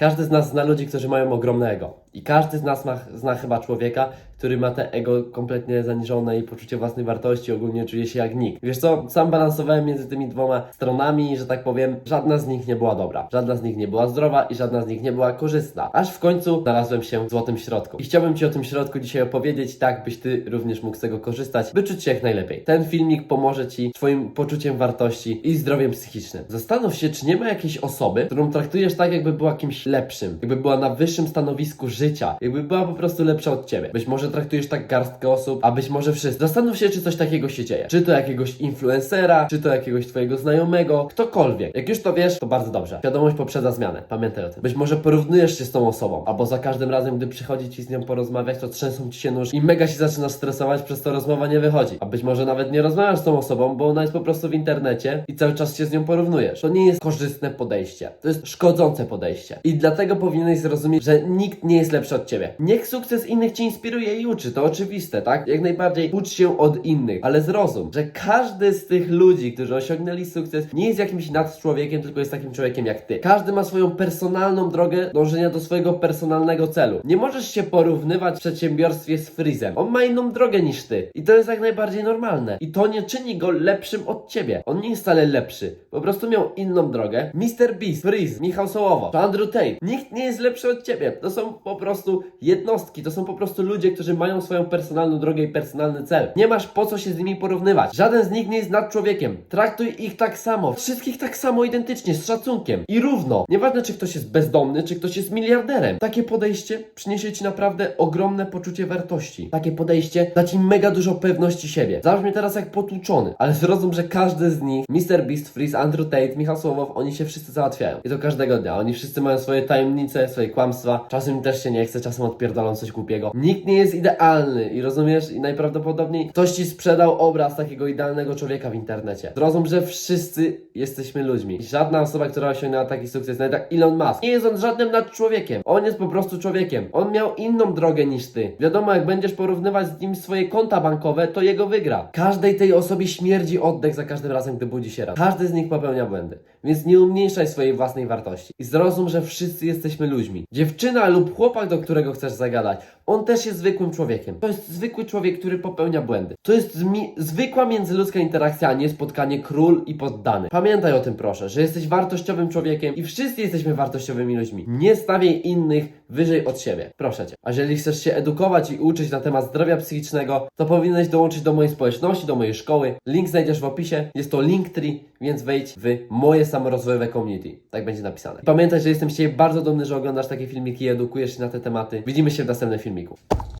Każdy z nas zna ludzi, którzy mają ogromne ego. I każdy z nas ma, zna chyba człowieka, który ma te ego kompletnie zaniżone i poczucie własnej wartości, ogólnie czuje się jak nikt. Wiesz co, sam balansowałem między tymi dwoma stronami że tak powiem, żadna z nich nie była dobra. Żadna z nich nie była zdrowa i żadna z nich nie była korzystna. Aż w końcu znalazłem się w złotym środku. I chciałbym Ci o tym środku dzisiaj opowiedzieć, tak byś Ty również mógł z tego korzystać, by czuć się jak najlepiej. Ten filmik pomoże Ci Twoim poczuciem wartości i zdrowiem psychicznym. Zastanów się, czy nie ma jakiejś osoby, którą traktujesz tak, jakby była kimś lepszym, jakby była na wyższym stanowisku życia, jakby była po prostu lepsza od Ciebie. Być może traktujesz tak garstkę osób, a być może wszyscy. Zastanów się, czy coś takiego się dzieje. Czy to jakiegoś influencera, czy to jakiegoś Twojego znajomego, ktokolwiek. Jak już to wiesz, to bardzo dobrze. Świadomość poprzedza zmianę. Pamiętaj o tym. Być może porównujesz się z tą osobą, albo za każdym razem, gdy przychodzi Ci z nią porozmawiać, to trzęsą Ci się nóż i mega się zaczynasz stresować, przez to rozmowa nie wychodzi. A być może nawet nie rozmawiasz z tą osobą, bo ona jest po prostu w internecie i cały czas się z nią porównujesz. To nie jest korzystne podejście. To jest szkodzące podejście. I dlatego powinieneś zrozumieć, że nikt nie jest lepszy od Ciebie. Niech sukces innych Cię inspiruje i uczy, to oczywiste, tak? Jak najbardziej ucz się od innych, ale zrozum, że każdy z tych ludzi, którzy osiągnęli sukces, nie jest jakimś nadczłowiekiem, tylko jest takim człowiekiem jak Ty. Każdy ma swoją personalną drogę dążenia do swojego personalnego celu. Nie możesz się porównywać w przedsiębiorstwie z Freezem. On ma inną drogę niż Ty. I to jest jak najbardziej normalne. I to nie czyni go lepszym od Ciebie. On nie jest wcale lepszy. Po prostu miał inną drogę. Mr. Beast, Freeze, Michał Sołowo, Andrew Tate. Nikt nie jest lepszy od Ciebie. To są po prostu jednostki. To są po prostu ludzie, którzy mają swoją personalną drogę i personalny cel. Nie masz po co się z nimi porównywać. Żaden z nich nie jest nad człowiekiem. Traktuj ich tak samo. Wszystkich tak samo identycznie, z szacunkiem. I równo. Nieważne, czy ktoś jest bezdomny, czy ktoś jest miliarderem. Takie podejście przyniesie Ci naprawdę ogromne poczucie wartości. Takie podejście da Ci mega dużo pewności siebie. Zabrzmi teraz jak potłuczony, ale zrozum, że każdy z nich, Mr. Beast, Freeze, Andrew Tate, Michał Słowow, oni się wszyscy załatwiają. I to każdego dnia. Oni wszyscy mają swoje tajemnice, swoje kłamstwa. Czasem też się nie chce, czasem odpierdolą coś głupiego. Nikt nie jest idealny i rozumiesz? I najprawdopodobniej ktoś Ci sprzedał obraz takiego idealnego człowieka w internecie. Zrozum, że wszyscy jesteśmy ludźmi. Żadna osoba, która osiągnęła taki sukces, nawet jak Elon Musk, nie jest on żadnym nadczłowiekiem. On jest po prostu człowiekiem. On miał inną drogę niż ty. Wiadomo, jak będziesz porównywać z nim swoje konta bankowe, to jego wygra. Każdej tej osobie śmierdzi oddech za każdym razem, gdy budzi się rano. Każdy z nich popełnia błędy. Więc nie umniejszaj swojej własnej wartości. I zrozum, że wszyscy jesteśmy ludźmi. Dziewczyna lub chłopak, do którego chcesz zagadać, on też jest zwykłym człowiekiem. To jest zwykły człowiek, który popełnia błędy. To jest zwykła międzyludzka interakcja, a nie spotkanie król i poddany. Pamiętaj o tym proszę, że jesteś wartościowym człowiekiem i wszyscy jesteśmy wartościowymi ludźmi. Nie stawiaj innych wyżej od siebie. Proszę cię. A jeżeli chcesz się edukować i uczyć na temat zdrowia psychicznego, to powinieneś dołączyć do mojej społeczności, do mojej szkoły. Link znajdziesz w opisie. Jest to Linktree, więc wejdź w moje samorozwojowe community. Tak będzie napisane. Pamiętaj, że jestem z Ciebie bardzo dumny, że oglądasz takie filmiki i edukujesz się na te tematy. Widzimy się w następnym filmiku.